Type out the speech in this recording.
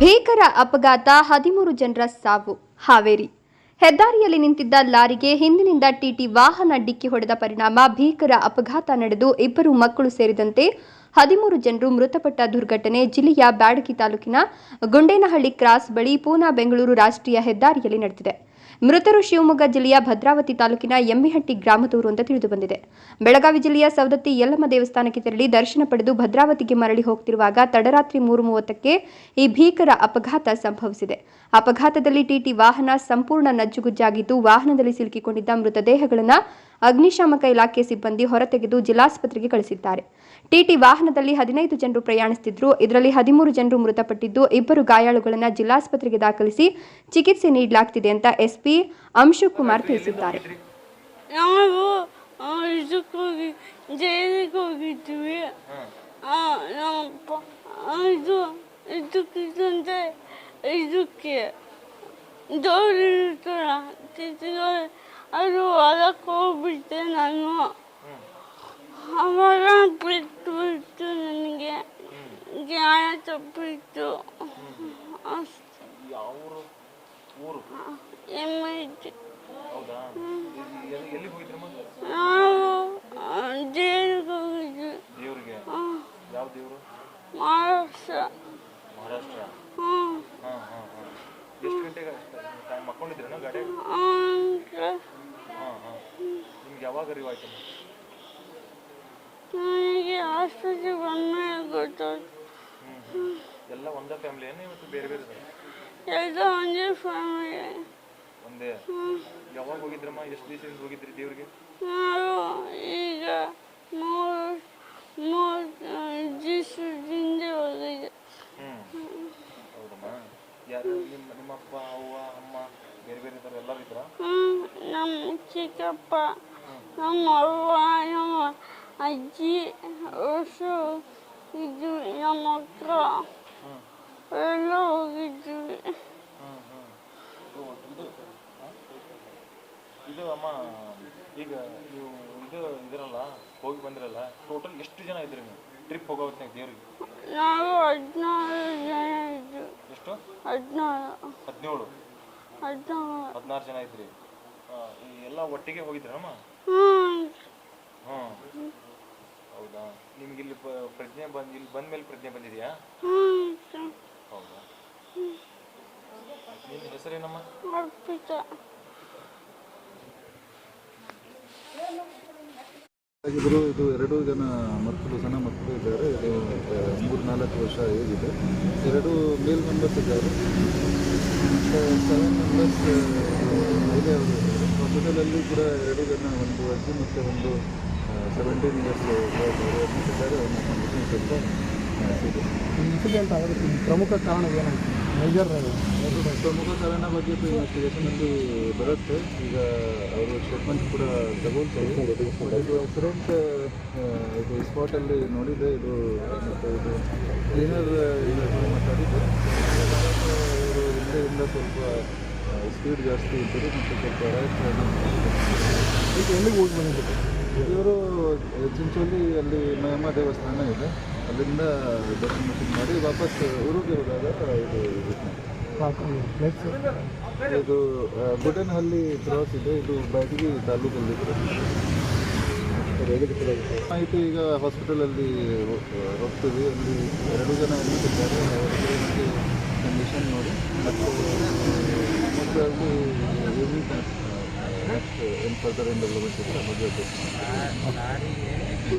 ಭೀಕರ ಅಪಘಾತ ಹದಿಮೂರು ಜನರ ಸಾವು. ಹಾವೇರಿ ಹೆದ್ದಾರಿಯಲ್ಲಿ ನಿಂತಿದ್ದ ಲಾರಿಗೆ ಹಿಂದಿನಿಂದ ಟಿಟಿ ವಾಹನ ಡಿಕ್ಕಿ ಹೊಡೆದ ಪರಿಣಾಮ ಭೀಕರ ಅಪಘಾತ ನಡೆದು ಇಬ್ಬರು ಮಕ್ಕಳು ಸೇರಿದಂತೆ ಹದಿಮೂರು ಜನರು ಮೃತಪಟ್ಟ ದುರ್ಘಟನೆ ಜಿಲ್ಲೆಯ ಬ್ಯಾಡಗಿ ತಾಲೂಕಿನ ಗುಂಡೇನಹಳ್ಳಿ ಕ್ರಾಸ್ ಬಳಿ ಪೂನಾ ಬೆಂಗಳೂರು ರಾಷ್ಟ್ರೀಯ ಹೆದ್ದಾರಿಯಲ್ಲಿ ನಡೆದಿದೆ. ಮೃತರು ಶಿವಮೊಗ್ಗ ಜಿಲ್ಲೆಯ ಭದ್ರಾವತಿ ತಾಲೂಕಿನ ಎಮ್ಮಿಹಟ್ಟಿ ಗ್ರಾಮದವರು ಅಂತ ತಿಳಿದುಬಂದಿದೆ. ಬೆಳಗಾವಿ ಜಿಲ್ಲೆಯ ಸವದತ್ತಿ ಯಲ್ಲಮ್ಮ ದೇವಸ್ಥಾನಕ್ಕೆ ತೆರಳಿ ದರ್ಶನ ಪಡೆದು ಭದ್ರಾವತಿಗೆ ಮರಳಿ ಹೋಗ್ತಿರುವಾಗ ತಡರಾತ್ರಿ ಮೂರು ಮೂವತ್ತಕ್ಕೆ ಈ ಭೀಕರ ಅಪಘಾತ ಸಂಭವಿಸಿದೆ. ಅಪಘಾತದಲ್ಲಿ ಟಿಟಿ ವಾಹನ ಸಂಪೂರ್ಣ ನಜ್ಜುಗುಜ್ಜಾಗಿದ್ದು ವಾಹನದಲ್ಲಿ ಸಿಲುಕಿಕೊಂಡಿದ್ದ ಮೃತದೇಹಗಳನ್ನು ಅಗ್ನಿಶಾಮಕ ಇಲಾಖೆ ಸಿಬ್ಬಂದಿ ಹೊರತೆಗೆದು ಜಿಲ್ಲಾಸ್ಪತ್ರೆಗೆ ಕಳಿಸಿದ್ದಾರೆ. ಟಿಟಿ ವಾಹನದಲ್ಲಿ ಹದಿನೈದು ಜನರು ಪ್ರಯಾಣಿಸುತ್ತಿದ್ದರು. ಇದರಲ್ಲಿ ಹದಿಮೂರು ಜನರು ಮೃತಪಟ್ಟಿದ್ದು, ಇಬ್ಬರು ಗಾಯಾಳುಗಳನ್ನು ಜಿಲ್ಲಾಸ್ಪತ್ರೆಗೆ ದಾಖಲಿಸಿ ಚಿಕಿತ್ಸೆ ನೀಡಲಾಗ್ತಿದೆ ಅಂತ ಎಸ್ಪಿ ಅಂಶು ಕುಮಾರ್ ತಿಳಿಸಿದ್ದಾರೆ. ಇದಕ್ಕೆ ಅದು ನಾನು ಅವಾಗ ಬಿಟ್ಟು ಬಿಟ್ಟು ನನಗೆ ಜ್ಞಾನ ತಪ್ಪಿತ್ತು. ಅಷ್ಟು. ಎಲ್ಲಿ ಯಾವಾಗ ಅರಿವು ಆಯ್ತು ನನಗೆ ಆಸ್ಪತ್ರೆಗೆ ಬಂದ್ಮೇಲೆ ಗೊತ್ತಾಯ್ತು. ಎಲ್ಲ ಒಂದೇ ಫ್ಯಾಮಿಲಿ ಏನು ಇವತ್ತು ಬೇರೆ ಬೇರೆ ಎಲ್ಲ ಒಂದೇ ಫ್ಯಾಮಿಲಿ ಒಂದೇ? ಯಾವಾಗ ಹೋಗಿದ್ರಮ್ಮ? ಎಷ್ಟು ದಿವಸದಿಂದ ಹೋಗಿದ್ರಿ ದೇವ್ರಿಗೆ? ನಾವು ಈಗ ಮೂರು ಮೂರು ದಿವಸದಿಂದ ಹೋಗಿದೆ ಹ್ಞೂ ಹೌದಮ್ಮ. ಯಾರು ನಿಮ್ಮ ನಿಮ್ಮ ಅಪ್ಪ ಅವ್ವ ಅಮ್ಮ ಬೇರೆ ಬೇರೆ ಥರ ಎಲ್ಲರೂ ಇದ್ರಾ? ನಮ್ಮ ಚಿಕ್ಕಪ್ಪ ನಮ್ಮ ಅವ್ವ ನಮ್ಮ ಅಜ್ಜಿ ಹೊಸು ಇದು ನಮ್ಮ ಹ್ಞೂ ಎಲ್ಲ ಹೋಗಿದ್ವಿ ಇದು ಅಮ್ಮ ಈಗ ನೀವು ಇದು ಇದಿರಲ್ಲ ಹೋಗಿ ಬಂದಿರಲ್ಲ ಟೋಟಲ್ ಎಷ್ಟು ಜನ ಇದ್ರಿ ನೀವು ಟ್ರಿಪ್ ಹೋಗೋ ದೇವ್ರಿಗೆ ನಾವು ಹದಿನಾರು ಜನ ಇದ್ವಿ ಎಷ್ಟು ಹದಿನಾರು ಹದಿನೇಳು ಹದಿನಾರು ಹದಿನಾರು ಜನ ಇದ್ರಿ ಎಲ್ಲ ಒಟ್ಟಿಗೆ ಹೋಗಿದ್ರಮ್ಮ ಹ್ಮ್. ಹೌದಾ? ನಿಮ್ಗೆ ಇಲ್ಲಿ ಪ್ರಜ್ಞೆ ಬಂದ್ ಇಲ್ಲಿ ಬಂದ ಮೇಲೆ ಪ್ರಜ್ಞೆ ಬಂದಿದ್ಯಾ? ಹ್ಮ್ ಹೌದಾ? ನಿನ್ನ ಹೆಸರೇನಮ್ಮ? ಆಗಿದ್ರು ಇದು ಎರಡು ಜನ ಮಕ್ಕಳು ಸಣ್ಣ ಮಕ್ಕಳು ಇದ್ದಾರೆ. ಇದು ಮೂರು ನಾಲ್ಕು ವರ್ಷ ಏಜ್ ಇದೆ. ಎರಡು ಮೇಲ್ ಮೆಂಬರ್ಸ್ ಇದ್ದಾರೆ. ಸೆವೆನ್ ಮೆಂಬರ್ಸ್ ಇದೆ ಅವರು ಹಾಸ್ಪಿಟಲಲ್ಲಿ ಕೂಡ ಎರಡು ಜನ ಒಂದು ಅಜ್ಜಿ ಮತ್ತು ಒಂದು ಸೆವೆಂಟೀನ್ ಇಯರ್ಸ್ ಇದ್ದಾರೆ. ಇನ್ಸಿಡೆಂಟ್ ಆಗೋದಕ್ಕೆ ಪ್ರಮುಖ ಕಾರಣ ಏನಾಯ್ತು ಮೇಜರ್ ಪ್ರಮುಖ ಕಾರಣ ಬಗ್ಗೆ ಇನ್ವೆಸ್ಟಿಗೇಷನಲ್ಲಿ ಬರುತ್ತೆ. ಈಗ ಅವರು ಸ್ಟೇಟ್ಮೆಂಟ್ ಕೂಡ ತಗೊಳ್ತಾರೆ ಆಕ್ಸಿಡೆಂಟ್ ಇದು ಸ್ಪಾಟಲ್ಲಿ ನೋಡಿದೆ. ಇದು ಮತ್ತು ಇದು ಕ್ಲೀನರ್ ಮಾತಾಡಿದ್ದು ಇವರು ಹಿಂದೆಯಿಂದ ಸ್ವಲ್ಪ ಸ್ಪೀಡ್ ಜಾಸ್ತಿ ಇದ್ದರು ಮತ್ತು ಸ್ವಲ್ಪ ಈಗ ಎಲ್ಲಿಗೆ ಹೋಗಿ ಬಂದಿದ್ದು ಇವರು ಚಿಂಚೋಲಿ ಅಲ್ಲಿ ಮಯಮ್ಮ ದೇವಸ್ಥಾನ ಇದೆ. ಅಲ್ಲಿಂದ ದರ್ಶನ ಮಾಡಿ ವಾಪಸ್ ಊರಿಗೆ ಹೋದಾಗ ಇದು ಇದು. ಗುಡ್ಡನಹಳ್ಳಿ ಕ್ರಾಸ್ ಇದೆ. ಇದು ಬ್ಯಾಟಗಿ ತಾಲೂಕಲ್ಲಿ ಮಾಹಿತಿ ಈಗ ಹಾಸ್ಪಿಟಲಲ್ಲಿ ಹೋಗ್ತೀವಿ ಅಲ್ಲಿ ಎರಡು ಜನ ಎಲ್ಲಿದ್ದಾರೆ ಅವರಿಗೆ ಕಂಡೀಷನ್ ನೋಡಿ. ಮತ್ತು ಫರ್ದರ್ ಏನು ಡೆವಲಪ್ಮೆಂಟ್ ಬಗ್ಗೆ